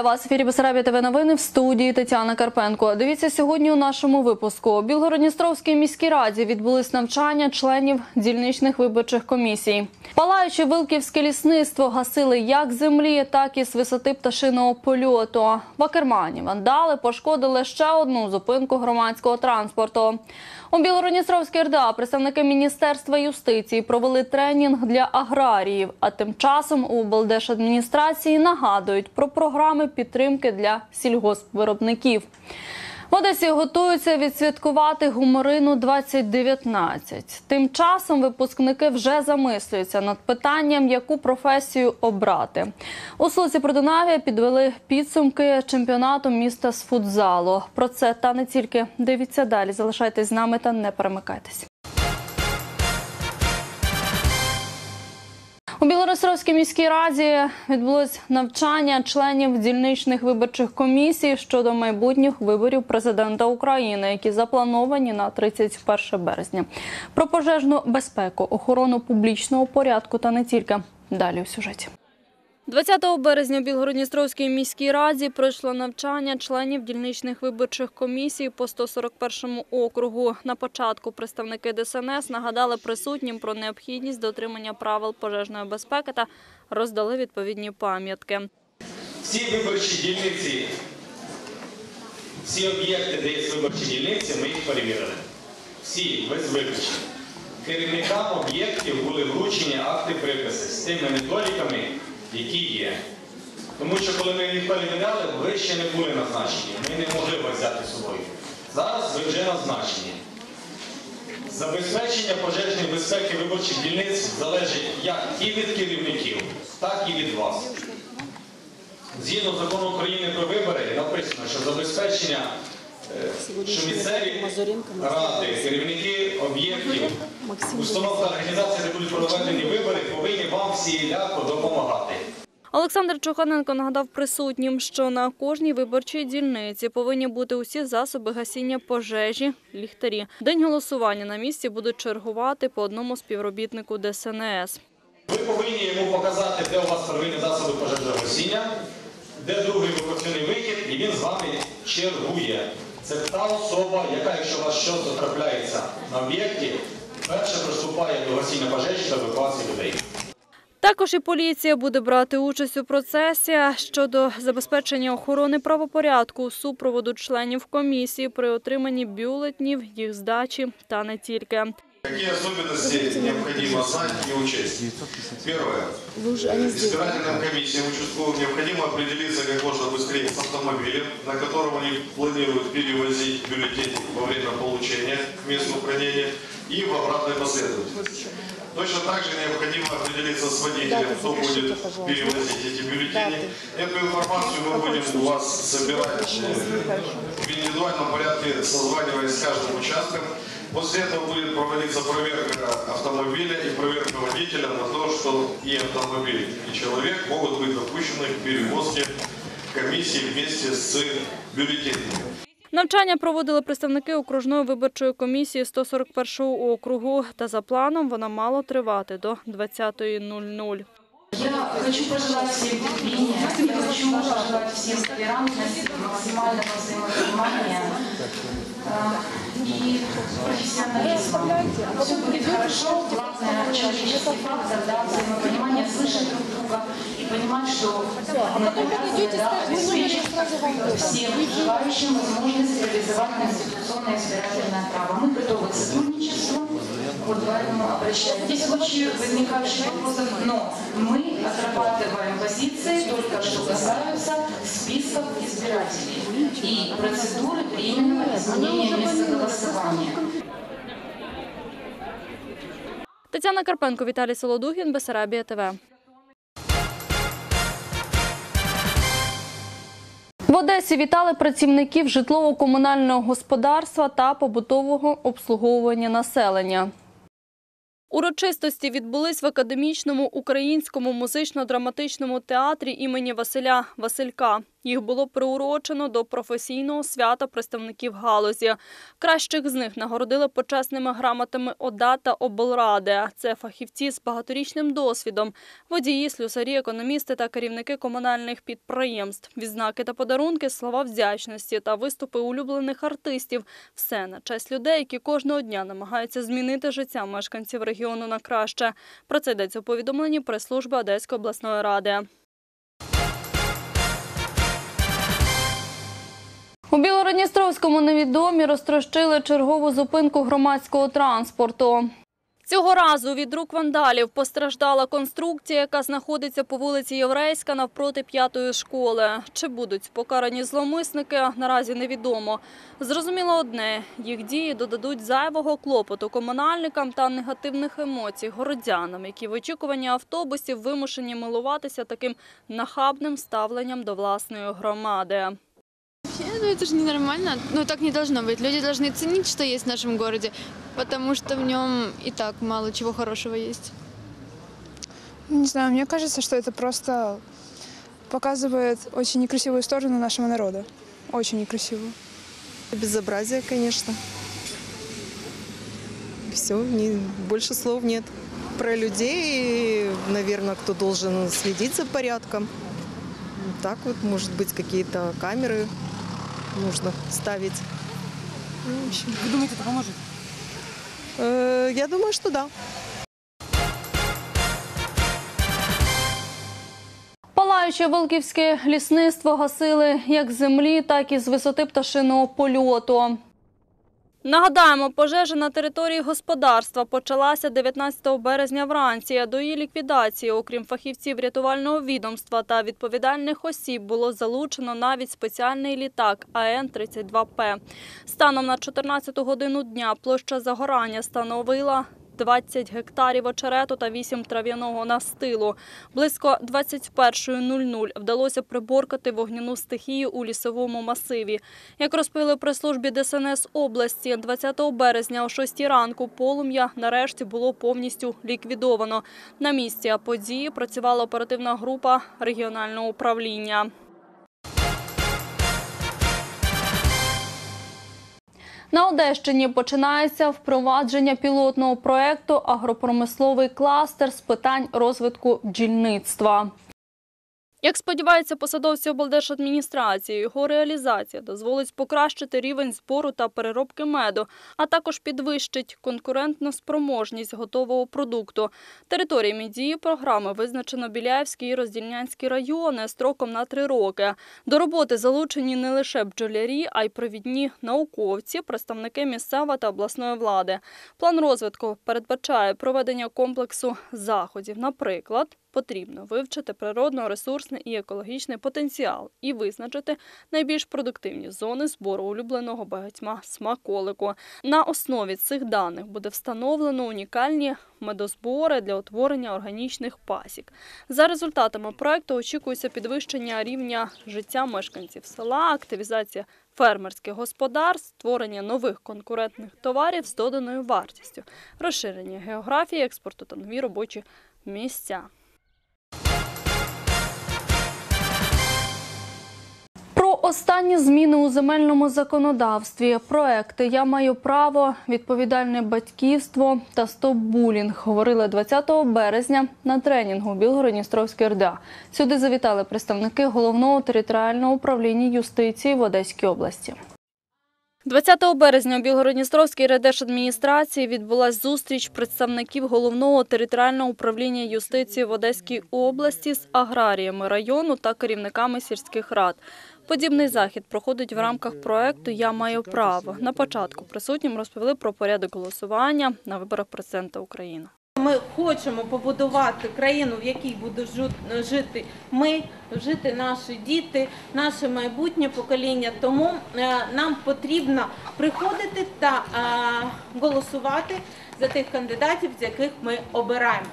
Вітаю вас, в ефірі Бесарабія ТВ новини в студії Тетяна Карпенко. Дивіться сьогодні у нашому випуску. У Білгородністровській міській раді відбулись навчання членів дільничних виборчих комісій. Палаючи вилківське лісництво гасили як землі, так і з висоти пташиного польоту. В Акермані вандали пошкодили ще одну зупинку громадського транспорту. У Білороністровській РДА представники Міністерства юстиції провели тренінг для аграріїв. А тим часом у облдержадміністрації нагадують про програми підтримки для сільгоспвиробників. В Одесі готуються відсвяткувати гуморину 2019. Тим часом випускники вже замислюються над питанням, яку професію обрати. У Слуці Продунавія підвели підсумки чемпіонату міста з футзалу. Про це та не тільки дивіться далі. Залишайтесь з нами та не перемикайтесь. У білоросровській міській раді відбулось навчання членів дільничних виборчих комісій щодо майбутніх виборів президента України, які заплановані на 31 березня. Про пожежну безпеку, охорону публічного порядку та не тільки далі у сюжеті. 20 березня у Білгородністровській міській раді пройшло навчання членів дільничних виборчих комісій по 141 округу. На початку представники ДСНС нагадали присутнім про необхідність дотримання правил пожежної безпеки та роздали відповідні пам'ятки. Всі виборчі дільниці, всі об'єкти, де є виборчі дільниці, ми їх перевірили. Всі, без виключення. Керівникам об'єктів були вручені акти приписи з тими недоліками, які є. Тому що коли ми їх перевіряли, ви ще не були назначені. Ми не могли вас взяти з собою. Зараз ви вже назначені. Забезпечення пожежної безпеки виборчих дільниць залежить як і від керівників, так і від вас. Згідно закону України про вибори написано, що забезпечення, е, що місцеві ради, керівники об'єктів, установ та організацій, де будуть проведені вибори, повинні вам всіляко допомагати. Олександр Чуханенко нагадав присутнім, що на кожній виборчій дільниці повинні бути усі засоби гасіння пожежі, ліхтарі. День голосування на місці будуть чергувати по одному співробітнику ДСНС. Ви повинні йому показати, де у вас первинні засоби пожежогасіння, де другий евакуаційний вихід, і він з вами чергує. Це та особа, яка, якщо у вас щось трапляється на об'єкті, перше приступає до гасіння пожежі та евакуації людей. Також і поліція буде брати участь у процесі щодо забезпечення охорони правопорядку, супроводу членів комісії при отриманні бюлетнів, їх здачі та не тільки. Какие особенности необходимо знать и учесть? Первое. Избирательным комиссиям участковым необходимо определиться как можно быстрее с автомобилем, на котором они планируют перевозить бюллетени во время получения к месту хранения и в обратной последовательности. Точно так же необходимо определиться с водителем, кто будет перевозить эти бюллетени. Эту информацию мы будем у вас собирать в индивидуальном порядке, созваниваясь с каждым участком. После этого будет проводиться проверка автомобиля и проверка водителя на то, что и автомобиль, и человек могут быть допущены к перевозке комиссии вместе с бюллетенями. Навчання проводили представники окружної виборчої комісії 141 округу. Та за планом вона мала тривати до 20.00. Я хочу пожелать всем терпения, я хочу пожелать всем толерантности, максимального взаимопонимания э, и профессионализма. Все будет хорошо, главное человеческий фактор, да, взаимопонимание, слышать друг друга понимать, что мы обязаны да, обеспечить всем желающим возможность реализовать конституционное избирательное право. Мы готовы к сотрудничеству. Вот поэтому обращаюсь. Здесь в случае возникающих вопросов, но мы отрабатываем позиции только что касаются списков избирателей и процедуры временного изменения места голосования. Тетяна Карпенко, Віталій Солодухін, Бесарабія ТВ. В Одесі вітали працівників житлово-комунального господарства та побутового обслуговування населення. Урочистості відбулись в академічному українському музично-драматичному театрі імені Василя Василька. Їх було приурочено до професійного свята представників галузі. Кращих з них нагородили почесними грамотами ОДА та облради. Це фахівці з багаторічним досвідом, водії, слюсарі, економісти та керівники комунальних підприємств. Відзнаки та подарунки, слова вдячності та виступи улюблених артистів. Все на честь людей, які кожного дня намагаються змінити життя мешканців регіону на краще. Про це йдеться у повідомленні прес-служби Одеської обласної ради. У Білородністровському невідомі розтрощили чергову зупинку громадського транспорту. Цього разу від рук вандалів постраждала конструкція, яка знаходиться по вулиці Єврейська навпроти п'ятої школи. Чи будуть покарані зловмисники, наразі невідомо. Зрозуміло одне – їх дії додадуть зайвого клопоту комунальникам та негативних емоцій городянам, які в очікуванні автобусів вимушені милуватися таким нахабним ставленням до власної громади. Ну, это же ненормально. Ну, так не должно быть. Люди должны ценить, что есть в нашем городе, потому что в нем и так мало чего хорошего есть. Не знаю, мне кажется, что это просто показывает очень некрасивую сторону нашего народа. Очень некрасивую. Безобразие, конечно. Все, не, больше слов нет. Про людей, наверное, кто должен следить за порядком. Так вот, может быть, какие-то камеры нужно ставить. Ну, в общем, Вы думаете, это поможет? э, я думаю, что да. Палаюче Волківське лісництво гасили як з землі, так і з висоти пташиного польоту. Нагадаємо, пожежа на території господарства почалася 19 березня вранці. До її ліквідації, окрім фахівців рятувального відомства та відповідальних осіб, було залучено навіть спеціальний літак АН-32П. Станом на 14 годину дня площа загорання становила 20 гектарів очерету та 8 трав'яного настилу. Близько 21.00 вдалося приборкати вогняну стихію у лісовому масиві. Як розповіли при службі ДСНС області, 20 березня о 6 ранку полум'я нарешті було повністю ліквідовано. На місці події працювала оперативна група регіонального управління. На Одещині починається впровадження пілотного проекту Агропромисловий кластер з питань розвитку бджільництва. Як сподіваються посадовці облдержадміністрації, його реалізація дозволить покращити рівень збору та переробки меду, а також підвищить конкурентну спроможність готового продукту. Територіями дії програми визначено Біляївський і Роздільнянський райони строком на три роки. До роботи залучені не лише бджолярі, а й провідні науковці, представники місцевої та обласної влади. План розвитку передбачає проведення комплексу заходів. Наприклад, потрібно вивчити природно-ресурсний і екологічний потенціал і визначити найбільш продуктивні зони збору улюбленого багатьма смаколику. На основі цих даних буде встановлено унікальні медозбори для утворення органічних пасік. За результатами проекту очікується підвищення рівня життя мешканців села, активізація фермерських господарств, створення нових конкурентних товарів з доданою вартістю, розширення географії експорту та нові робочі місця. Останні зміни у земельному законодавстві, проекти Я маю право, відповідальне батьківство та стоп-булінг говорили 20 березня на тренінгу Білгородністровській РДА. Сюди завітали представники головного територіального управління юстиції в Одеській області. 20 березня у Білгородністровській райдержадміністрації відбулась зустріч представників головного територіального управління юстиції в Одеській області з аграріями району та керівниками сільських рад. Подібний захід проходить в рамках проекту Я маю право. На початку присутнім розповіли про порядок голосування на виборах президента України. Ми хочемо побудувати країну, в якій будуть жити ми, жити наші діти, наше майбутнє покоління. Тому е, нам потрібно приходити та е, голосувати за тих кандидатів, з яких ми обираємо.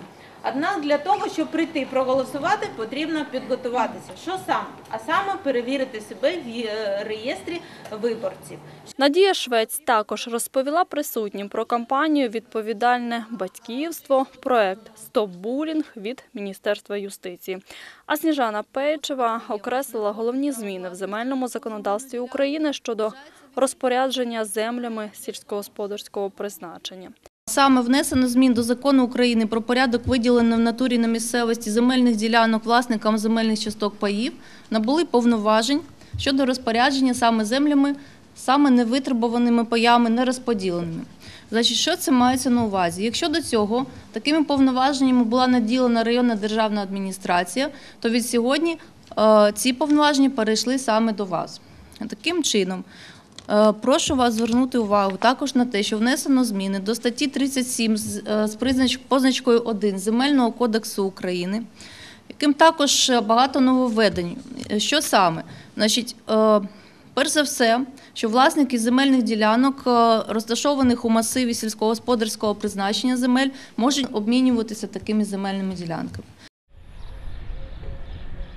Однак для того, щоб прийти проголосувати, потрібно підготуватися. Що саме? А саме перевірити себе в е, реєстрі виборців. Надія Швець також розповіла присутнім про кампанію Відповідальне батьківство, проект Стоп булінг від Міністерства юстиції. А Сніжана Пейчева окреслила головні зміни в земельному законодавстві України щодо розпорядження землями сільськогосподарського призначення. Саме внесено змін до закону України про порядок виділення в натурі на місцевості земельних ділянок власникам земельних часток паїв набули повноважень щодо розпорядження саме землями, саме невитребуваними паями, нерозподіленими. Значить, що це мається на увазі? Якщо до цього такими повноваженнями була наділена районна державна адміністрація, то від сьогодні е, ці повноваження перейшли саме до вас. Таким чином, Прошу вас звернути увагу також на те, що внесено зміни до статті 37 з е, позначкою 1 Земельного кодексу України, яким також е, багато нововведень. Е, Що саме? Значить, е, перш за все, що власники земельних ділянок, е, розташованих у масиві сільськогосподарського призначення земель, можуть обмінюватися такими земельними ділянками.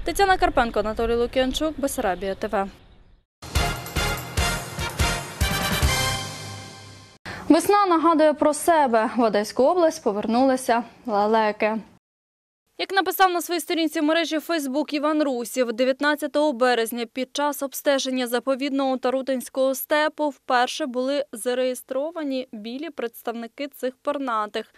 Тетяна Карпенко, Анатолій Лук'янчук, Бесарабія ТВ. Весна нагадує про себе. В Одеську область повернулися лалеки. Як написав на своїй сторінці в мережі Фейсбук Іван Русів, 19 березня під час обстеження заповідного Тарутинського степу вперше були зареєстровані білі представники цих пернатих.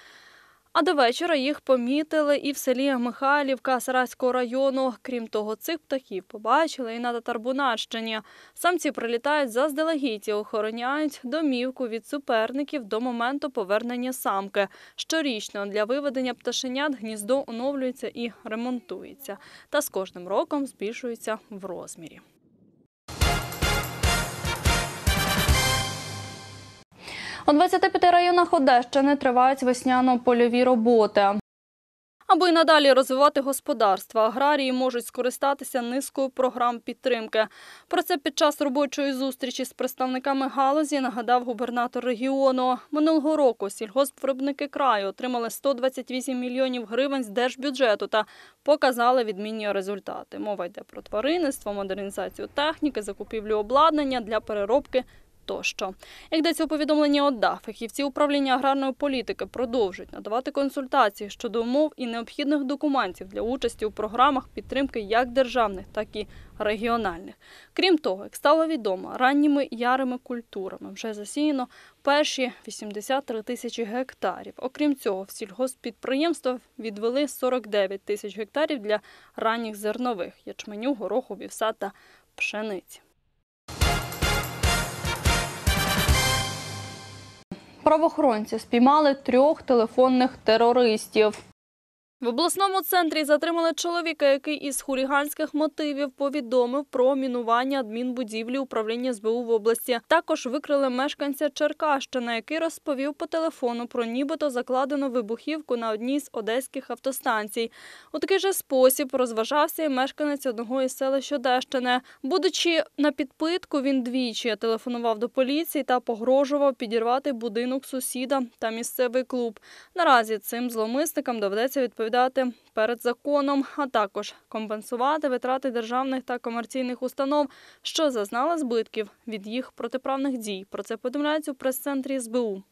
А до вечора їх помітили і в селі Михайлівка Саратського району. Крім того, цих птахів побачили і на Татарбунарщині. Самці прилітають заздалегідь і охороняють домівку від суперників до моменту повернення самки. Щорічно для виведення пташенят гніздо оновлюється і ремонтується. Та з кожним роком збільшується в розмірі. У 25 районах Одещини тривають весняно-польові роботи. Аби й надалі розвивати господарство, аграрії можуть скористатися низкою програм підтримки. Про це під час робочої зустрічі з представниками галузі нагадав губернатор регіону. Минулого року сільгоспвиробники краю отримали 128 мільйонів гривень з держбюджету та показали відмінні результати. Мова йде про тваринництво, модернізацію техніки, закупівлю обладнання для переробки тощо. Як йдеться у повідомленні ОДА, фахівці управління аграрної політики продовжують надавати консультації щодо умов і необхідних документів для участі у програмах підтримки як державних, так і регіональних. Крім того, як стало відомо, ранніми ярими культурами вже засіяно перші 83 тисячі гектарів. Окрім цього, в сільгосппідприємства відвели 49 тисяч гектарів для ранніх зернових ячменю, гороху, вівса та пшениці. Правоохоронці спіймали трьох телефонних терористів. В обласному центрі затримали чоловіка, який із хуліганських мотивів повідомив про мінування адмінбудівлі управління СБУ в області. Також викрили мешканця Черкащини, який розповів по телефону про нібито закладену вибухівку на одній з одеських автостанцій. У такий же спосіб розважався і мешканець одного із селищ Одещини. Будучи на підпитку, він двічі телефонував до поліції та погрожував підірвати будинок сусіда та місцевий клуб. Наразі цим зловмисникам доведеться відповідати перед законом, а також компенсувати витрати державних та комерційних установ, що зазнали збитків від їх протиправних дій. Про це повідомляють у прес-центрі СБУ.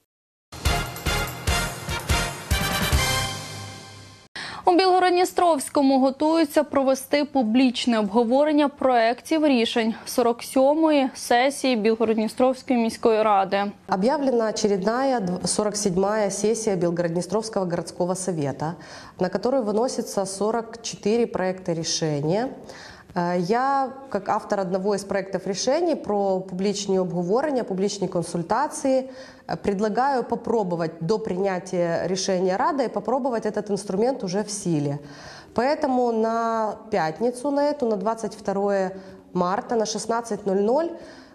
У Білгородністровському готуються провести публічне обговорення проєктів рішень 47-ї сесії Білгородністровської міської ради. Об'явлена очередная дв- 47-я сесія Білгородністровського городского совета, на которую выносится 44 проекти решения. Э, Я, как автор одного из проектов решений про публічні обговорення, публічні консультації, э, предлагаю попробовать до принятия решения Рады попробовать этот инструмент уже в силе. Поэтому на пятницу на эту, на 22 марта на 16.00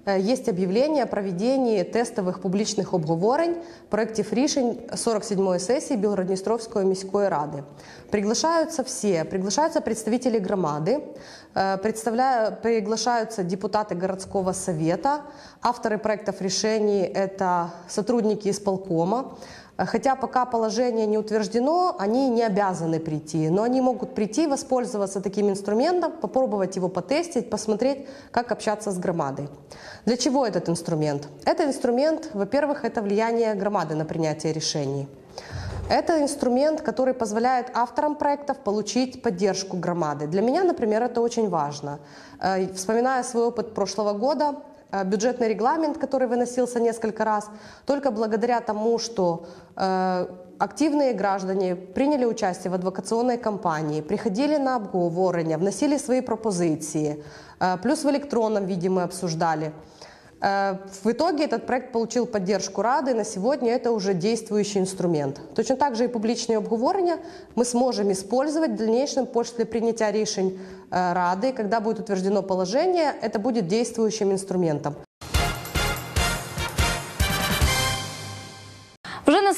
Е, Есть объявление о проведении тестових публічних обговорень проєктів рішень 47-ї сесії Білгородністровської міської ради. Приглашаются все, приглашаются представители громады, э, представляю, приглашаются депутаты городского совета, авторы проектов решений – это сотрудники исполкома, Э, Хотя пока положение не утверждено, они не обязаны прийти, но они могут прийти, воспользоваться таким инструментом, попробовать его потестить, посмотреть, как общаться с громадой. Для чего этот инструмент? Это инструмент, во-первых, это влияние громады на принятие решений. Это инструмент, который позволяет авторам проектов получить поддержку громады. Для меня, например, это очень важно. Э, Вспоминая свой опыт прошлого года, бюджетный регламент, который выносился несколько раз, только благодаря тому, что э, активные граждане приняли участие в адвокационной кампании, приходили на обговорення, вносили свои пропозиции, э, плюс в электронном виде мы обсуждали. Э, В итоге этот проект получил поддержку Рады. На сегодня это уже действующий инструмент. Точно так же и публичные обговорения мы сможем использовать в дальнейшем после принятия решень э, Рады. Когда будет утверждено положение, это будет действующим инструментом.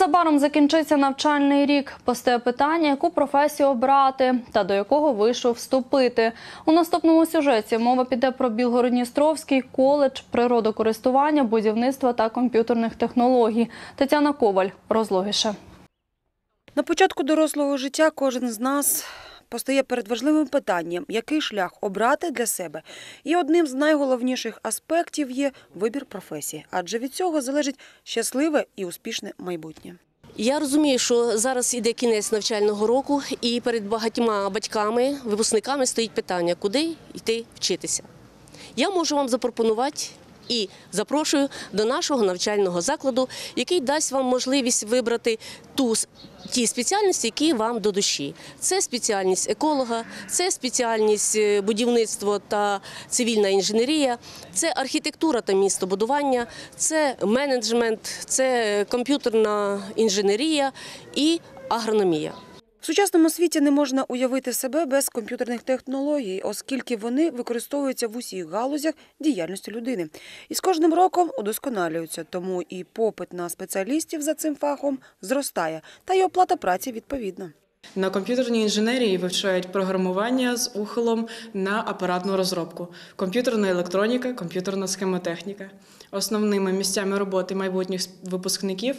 Незабаром закінчиться навчальний рік. Постає питання, яку професію обрати та до якого вишу вступити. У наступному сюжеті мова піде про Білгородністровський коледж природокористування, будівництва та комп'ютерних технологій. Тетяна Коваль розлогіше. На початку дорослого життя кожен з нас постає перед важливим питанням, який шлях обрати для себе. І одним з найголовніших аспектів є вибір професії, адже від цього залежить щасливе і успішне майбутнє. Я розумію, що зараз іде кінець навчального року, і перед багатьма батьками, випускниками стоїть питання, куди йти вчитися. Я можу вам запропонувати і запрошую до нашого навчального закладу, який дасть вам можливість вибрати ту ті спеціальності, які вам до душі. Це спеціальність еколога, це спеціальність е, будівництво та цивільна інженерія, це архітектура та містобудування, це менеджмент, це комп'ютерна інженерія і агрономія. В сучасному світі не можна уявити себе без комп'ютерних технологій, оскільки вони використовуються в усіх галузях діяльності людини. І з кожним роком удосконалюються, тому і попит на спеціалістів за цим фахом зростає, та й оплата праці відповідна. На комп'ютерній інженерії вивчають програмування з ухилом на апаратну розробку, комп'ютерна електроніка, комп'ютерна схемотехніка. Основними місцями роботи майбутніх випускників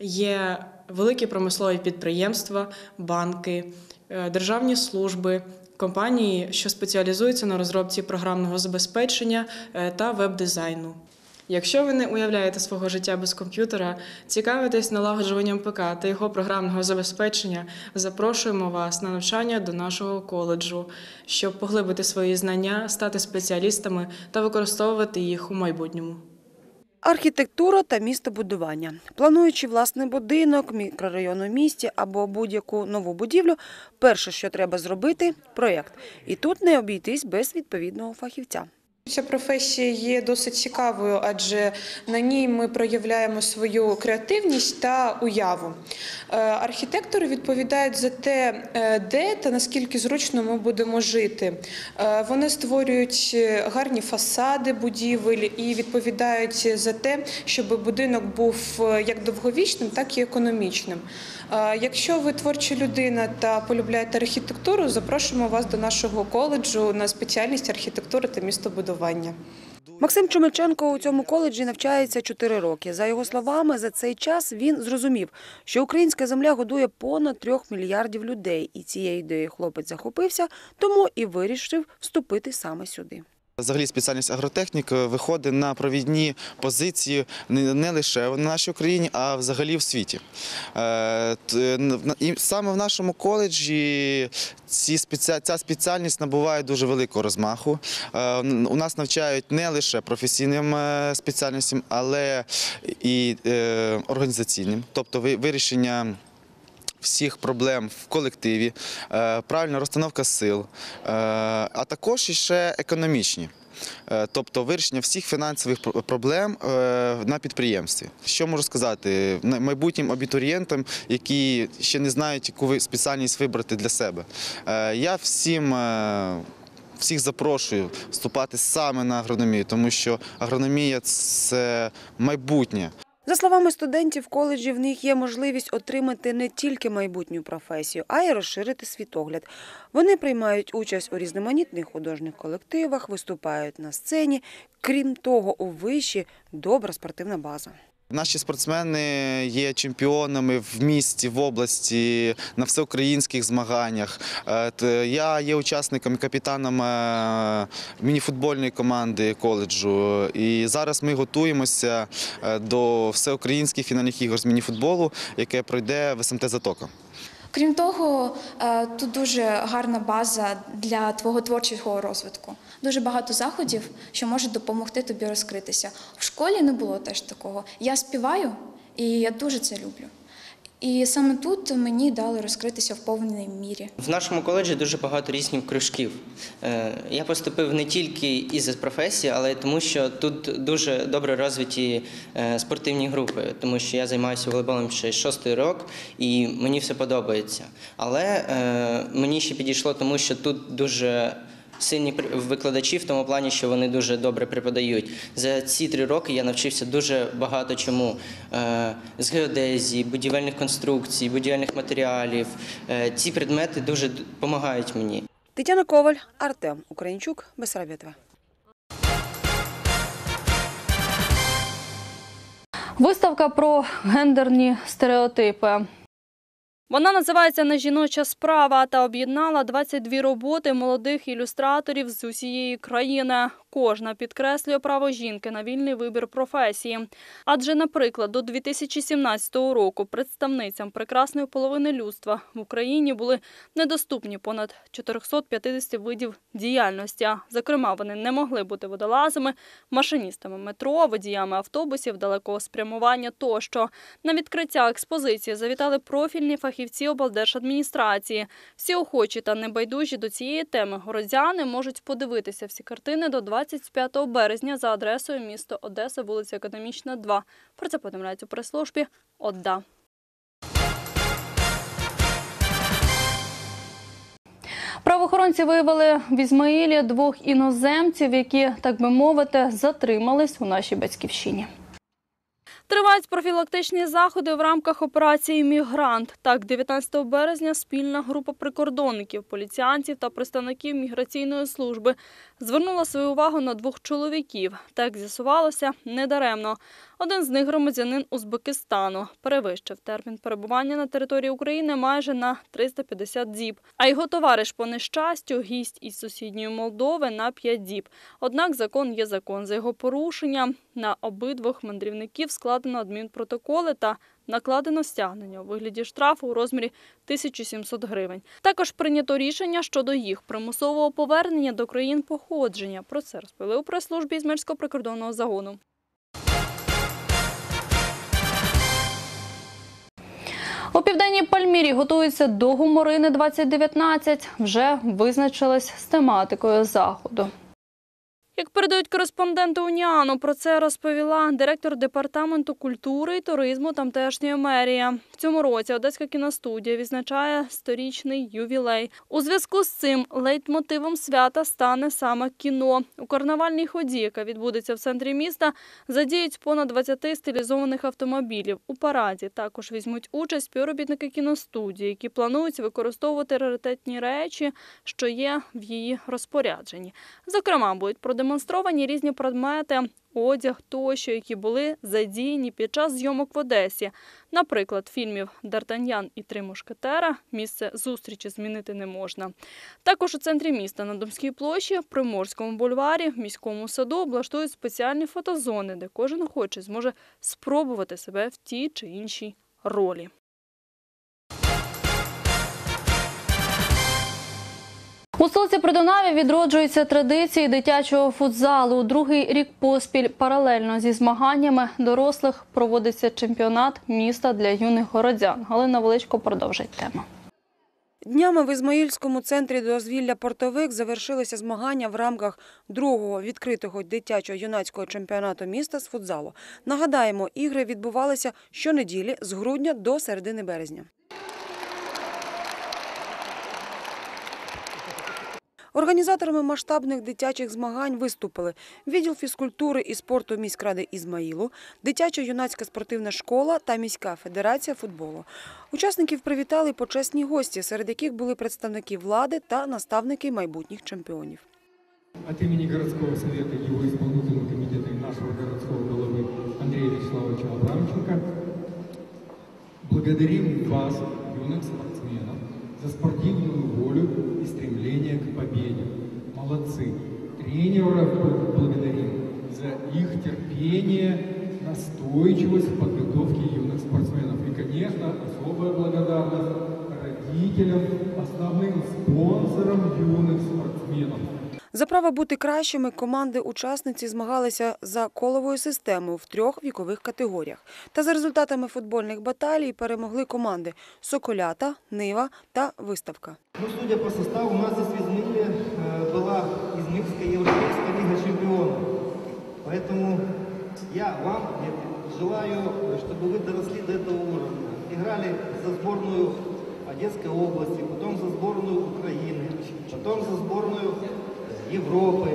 є великі промислові підприємства, банки, е, державні служби, компанії, що спеціалізуються на розробці програмного забезпечення е, та веб-дизайну. Якщо ви не уявляєте свого життя без комп'ютера, цікавитесь налагоджуванням ПК та його програмного забезпечення, запрошуємо вас на навчання до нашого коледжу, щоб поглибити свої знання, стати спеціалістами та використовувати їх у майбутньому. Архітектура та містобудування. Плануючи власний будинок, мікрорайон у місті або будь-яку нову будівлю, перше, що треба зробити проєкт. І тут не обійтись без відповідного фахівця. Ця професія є досить цікавою, адже на ній ми проявляємо свою креативність та уяву. Е, Архітектори відповідають за те, е, де та наскільки зручно ми будемо жити. Е, Вони створюють гарні фасади будівель і відповідають за те, щоб будинок був як довговічним, так і економічним. Якщо ви творча людина та полюбляєте архітектуру, запрошуємо вас до нашого коледжу на спеціальність архітектури та містобудування. Максим Чумаченко у цьому коледжі навчається 4 роки. За його словами, за цей час він зрозумів, що українська земля годує понад трьох мільярдів людей. І цією ідеєю хлопець захопився, тому і вирішив вступити саме сюди. Взагалі спеціальність агротехнік виходить на провідні позиції не лише в нашій Україні, а взагалі в світі. Е, І саме в нашому коледжі ця спеціальність набуває дуже великого розмаху. Е, У нас навчають не лише професійним е, спеціальностям, але і організаційним, тобто ви- вирішення всіх проблем в колективі, е, правильна розстановка сил, е, а також ще економічні. Е, Тобто вирішення всіх фінансових проблем на підприємстві. Що можу сказати майбутнім абітурієнтам, які ще не знають, яку спеціальність вибрати для себе. Я всім всіх запрошую вступати саме на агрономію, тому що агрономія це майбутнє. За словами студентів коледжі, в них є можливість отримати не тільки майбутню професію, а й розширити світогляд. Вони приймають участь у різноманітних художніх колективах, виступають на сцені. Крім того, у виші добра спортивна база. Наші спортсмени є чемпіонами в місті, в області, на всеукраїнських змаганнях. Е, Я є учасником і капітаном е, мініфутбольної команди коледжу. І зараз ми готуємося е, до всеукраїнських фінальних ігор з мініфутболу, яке пройде в СМТ Затока. Крім того, тут дуже гарна база для твого творчого розвитку. Дуже багато заходів, що можуть допомогти тобі розкритися. В школі не було теж такого. Я співаю, і я дуже це люблю. І саме тут мені дали розкритися в повній мірі. В нашому коледжі дуже багато різних кружків. Е, Я поступив не тільки із професії, але й тому, що тут дуже добре розвиті е, спортивні групи, тому що я займаюся волейболом ще шостий рік і мені все подобається. Але е, мені ще підійшло, тому що тут дуже сильні викладачі в тому плані, що вони дуже добре преподають. За ці три роки я навчився дуже багато чому Е, з геодезії, будівельних конструкцій, будівельних матеріалів. Е, Ці предмети дуже допомагають мені. Тетяна Коваль, Артем Українчук, Бесарабія ТВ. Виставка про гендерні стереотипи. Вона називається Не жіноча справа та об'єднала 22 роботи молодих ілюстраторів з усієї країни. Кожна підкреслює право жінки на вільний вибір професії. Адже, наприклад, до 2017 року представницям прекрасної половини людства в Україні були недоступні понад 450 видів діяльності. Зокрема, вони не могли бути водолазами, машиністами метро, водіями автобусів, далекого спрямування тощо. На відкриття експозиції завітали профільні фахівці облдержадміністрації. Всі охочі та небайдужі до цієї теми городяни можуть подивитися всі картини до 25 березня за адресою місто Одеса, вулиця Академічна, 2. Про це повідомляють у прес-службі ОДА. Правоохоронці виявили в Ізмаїлі двох іноземців, які, так би мовити, затримались у нашій батьківщині. Тривають профілактичні заходи в рамках операції Мігрант. Так, 19 березня спільна група прикордонників, поліціянтів та представників міграційної служби звернула свою увагу на двох чоловіків. Так з'ясувалося недаремно. Один з них громадянин Узбекистану перевищив термін перебування на території України майже на 350 діб. А його товариш по нещастю гість із сусідньої Молдови на 5 діб. Однак закон є закон. За його порушення на обидвох мандрівників складено адмінпротоколи та накладено стягнення у вигляді штрафу у розмірі 1700 гривень. Також прийнято рішення щодо їх примусового повернення до країн походження. Про це розповіли у прес-службі Ізмельського прикордонного загону. У південній Пальмірі готуються до гуморини 2019. Вже визначились з тематикою заходу. Як передають кореспонденти Уніану, про це розповіла директор департаменту культури і туризму тамтешньої мерії. В цьому році Одеська кіностудія відзначає сторічний ювілей. У зв'язку з цим лейтмотивом свята стане саме кіно. У карнавальній ході, яка відбудеться в центрі міста, задіють понад 20 стилізованих автомобілів. У параді також візьмуть участь співробітники кіностудії, які планують використовувати раритетні речі, що є в її розпорядженні. Зокрема, будуть продемонстровані різні предмети, одяг тощо, які були задіяні під час зйомок в Одесі. Наприклад, фільмів Д'Артаньян і Три мушкетера місце зустрічі змінити не можна. Також у центрі міста на Домській площі, Приморському бульварі, в міському саду облаштують спеціальні фотозони, де кожен охочий зможе спробувати себе в тій чи іншій ролі. У столиці Придонаві відроджуються традиції дитячого футзалу. Другий рік поспіль паралельно зі змаганнями дорослих проводиться чемпіонат міста для юних городян. Галина Величко продовжить тему. Днями в Ізмаїльському центрі дозвілля «Портовик» завершилися змагання в рамках другого відкритого дитячого юнацького чемпіонату міста з футзалу. Нагадаємо, ігри відбувалися щонеділі з грудня до середини березня. Організаторами масштабних дитячих змагань виступили відділ фізкультури і спорту міськради Ізмаїлу, дитячо-юнацька спортивна школа та міська федерація футболу. Учасників привітали почесні гості, серед яких були представники влади та наставники майбутніх чемпіонів. От имени городского совета, его исполнительного комитета и нашего городского головы Андрея Вячеславовича Абрамченко. Благодарим вас, юных спортсменов, за спортивную волю и стремление к победе. Молодцы. Тренеров благодарим за их терпение, настойчивость в подготовке юных спортсменов. И, конечно, особая благодарность родителям, основным спонсорам юных спортсменов. За право бути кращими команди учасниці змагалися за коловою системою в трьох вікових категоріях. Та за результатами футбольних баталій перемогли команди Соколята, Нива та Виставка. Ну, судя по составу, у нас здесь в Измаиле э, была Измаильская Европейская Лига Чемпионов. Поэтому я вам дети, желаю, э, чтобы вы доросли до этого уровня. Играли за сборную Одесской области, потом за сборную Украины, потом за сборную Европы.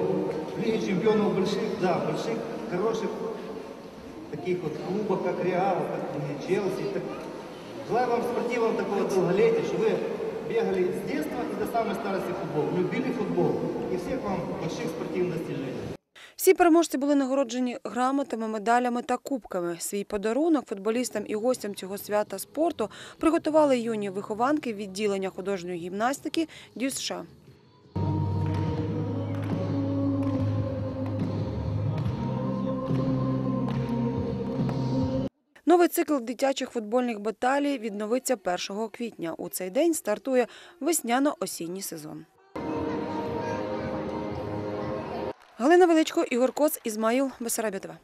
В Лиге Чемпионов больших, да, больших, хороших таких вот клубов, как Реал, как Челси. Так, Желаю вам спортивного такого долголетия, чтобы вы бегали с детства и до самой старости в футбол, любили футбол. И всех вам больших спортивных достижений. Всі переможці були нагороджені грамотами, медалями та кубками. Свій подарунок футболістам і гостям цього свята спорту приготували юні вихованки відділення художньої гімнастики ДЮСШ. Новий цикл дитячих футбольних баталій відновиться 1 квітня. У цей день стартує весняно-осінній сезон. Галина Величко, Ігор Коц, Ізмаїл, Бесарабітова.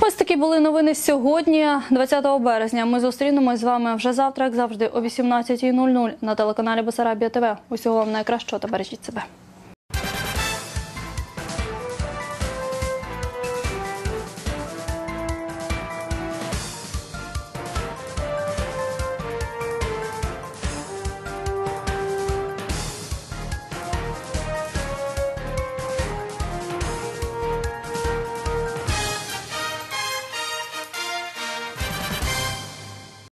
Ось такі були новини сьогодні, 20 березня. Ми зустрінемось з вами вже завтра, як завжди, о 18.00 на телеканалі Бесарабія ТВ. Усього вам найкращого та бережіть себе.